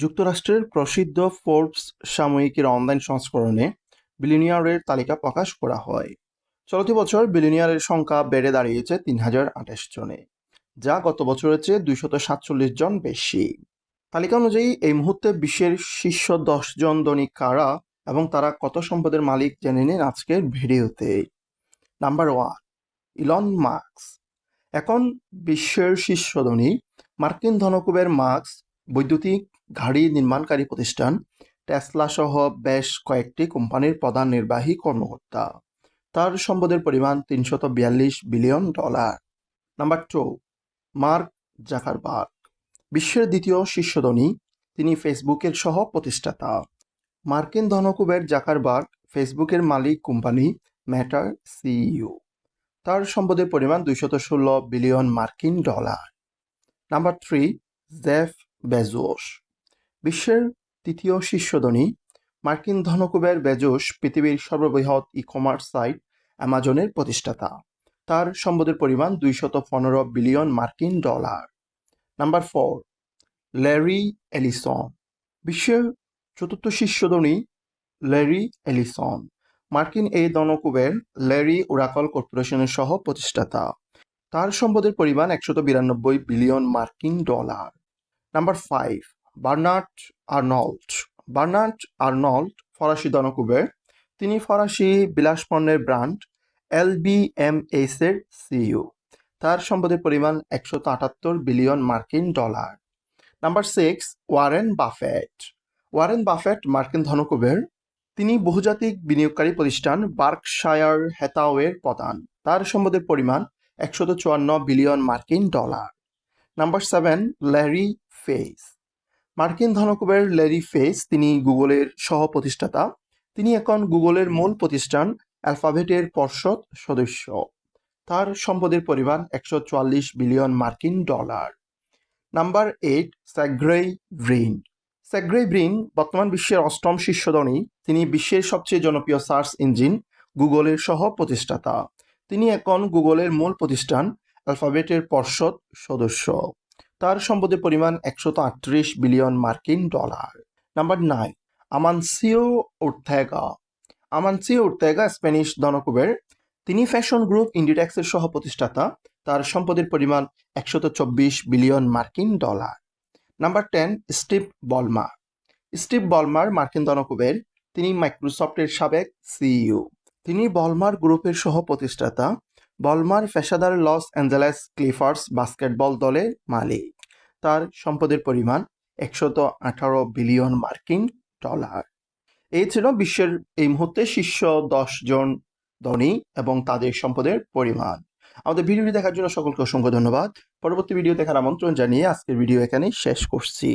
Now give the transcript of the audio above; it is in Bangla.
যুক্তরাষ্ট্রের প্রসিদ্ধ ফোর্বস সাময়িকীর অনলাইন সংস্করণে বিলিনিয়ারের তালিকা প্রকাশ করা হয়। চলতি বছর বিলিনিয়ারের সংখ্যা বেড়ে দাঁড়িয়েছে তিন হাজার আঠাশ জনে, যা গত বছরের চেয়ে দুইশত সাতচল্লিশ জন বেশি। তালিকা অনুযায়ী, এই মুহূর্তে বিশ্বের শীর্ষ দশ জন ধনী কারা এবং তারা কত সম্পদের মালিক জেনে নিন আজকের ভিডিওতে। নাম্বার ওয়ান ইলন মার্কস এখন বিশ্বের শীর্ষ ধনী মার্কিন ধনকুবের মার্কস বৈদ্যুতিক গাড়ি নির্মাণকারী প্রতিষ্ঠান টেসলা সহ বেশ কয়েকটি কোম্পানির প্রধান নির্বাহী কর্মকর্তা। তার সম্পদের পরিমাণ তিনশত বিয়াল্লিশ billion dollar. Number two, Mark Zuckerberg. বিশ্বের দ্বিতীয় শীর্ষ ধনী তিনি ফেসবুকের সহ প্রতিষ্ঠাতা। মার্কিন ধনকুবের জাকারবার্গ ফেসবুকের মালিক কোম্পানি ম্যাটার সিইও। তার সম্পদের পরিমাণ দুইশত ষোলো বিলিয়ন মার্কিন dollar. Number three, Jeff Bezos বিশ্বের তৃতীয় শীর্ষ ধনী মার্কিন ধনকুবের বেজোস পৃথিবীর সর্ববৃহৎ ই কমার্স সাইট অ্যামাজনের প্রতিষ্ঠাতা। তার সম্পদের পরিমাণ দুইশত পনেরো বিলিয়ন মার্কিন dollar. Number four, Larry Ellison. বিশ্বের চতুর্থ শীর্ষ ধনী ল্যারি এলিসন। মার্কিন এই ধনকুবের ল্যারি ওরাকল কর্পোরেশনের সহ প্রতিষ্ঠাতা তার সম্পদের পরিমাণ একশত বিরানব্বই বিলিয়ন মার্কিন dollar. Number five Bernard Arnault Bernard Arnault ফরাসি ধনকুবের তিনি ফরাসি বিলাসপণ্যের brand L B M S এর সিইও তার সম্পদের পরিমাণ একশত আটাত্তর বিলিয়ন মার্কিন dollar. Number six Warren Buffett Warren Buffett মার্কিন ধনকুবের, তিনি বহুজাতিক বিনিয়োগকারী প্রতিষ্ঠান বার্কশায়ার হেতাওয়ের প্রধান। তার সম্পদের পরিমাণ একশত চুয়ান্ন বিলিয়ন মার্কিন ডলার। নাম্বার সেভেন ল্যারি ফেস মার্কিন ধনকুবের ল্যারি ফেস তিনি গুগলের সহ প্রতিষ্ঠাতা তিনি এখন গুগলের মূল প্রতিষ্ঠান, অ্যালফাবেটের পর্ষদ সদস্য। তার সম্পদের পরিমাণ একশো চুয়াল্লিশ বিলিয়ন মার্কিন dollar. Number eight স্যাগ্রেই Brin. স্যাগ্রেই Brin বর্তমান বিশ্বের অষ্টম শীর্ষধনী। তিনি বিশ্বের সবচেয়ে জনপ্রিয় সার্চ ইঞ্জিন, গুগলের সহ প্রতিষ্ঠাতা তিনি এখন গুগলের মূল প্রতিষ্ঠান, অ্যালফাবেটের পর্ষদ সদস্য। তার সম্পদের পরিমাণ একশত আটত্রিশ বিলিয়ন মার্কিন dollar. Number nine, Amancio Ortega Amancio Ortega Spanish ধনকুবের, তিনি ফ্যাশন গ্রুপ ইন্ডিটেক্সের সহ প্রতিষ্ঠাতা তার সম্পদের পরিমাণ একশত চব্বিশ বিলিয়ন মার্কিন dollar. Number ten, Steve Ballmer Steve Ballmer মার্কিন ধনকুবের, তিনি মাইক্রোসফটের সাবেক সিইও। তিনি বলমার গ্রুপের সহ প্রতিষ্ঠাতা বলমার পেশাদার লস অ্যাঞ্জেলেস ক্লিফার্স বাস্কেটবল দলের মালিক। তার সম্পদের পরিমাণ একশত আঠারো বিলিয়ন মার্কিন ডলার। এই ছিল বিশ্বের এই মুহূর্তে শীর্ষ দশ জন ধনী এবং তাদের সম্পদের পরিমাণ। আমাদের ভিডিওটি দেখার জন্য সকলকে অসংখ্য ধন্যবাদ। পরবর্তী ভিডিও দেখার আমন্ত্রণ জানিয়ে আজকের ভিডিও এখানে শেষ করছি।